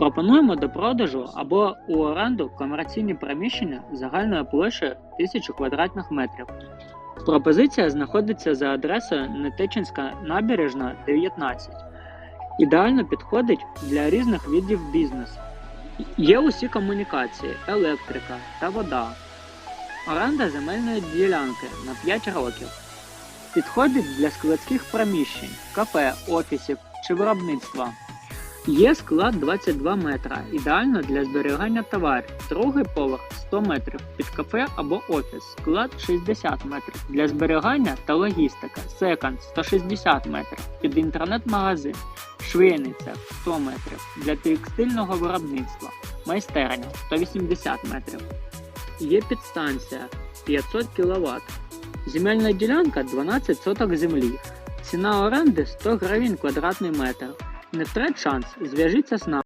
Пропонуємо до продажу або у оренду комерційні приміщення загальною площею 1000 квадратних метрів. Пропозиція знаходиться за адресою Нетичинська набережна 19. Ідеально підходить для різних видів бізнесу. Є усі комунікації, електрика та вода. Оренда земельної ділянки на 5 років. Підходить для складських приміщень, кафе, офісів чи виробництва. Є склад 22 метра, ідеально для зберігання товарів. Другий поверх 100 метрів під кафе або офіс. Склад 60 метрів для зберігання та логістика. Секонд 160 метрів під інтернет-магазин. Швейний цех 100 метрів для текстильного виробництва. Майстерня 180 метрів. Є підстанція 500 кВт. Земельна ділянка 12 соток землі. Ціна оренди 100 гривень квадратний метр. Не втрать шанс, зв'яжіться з нами.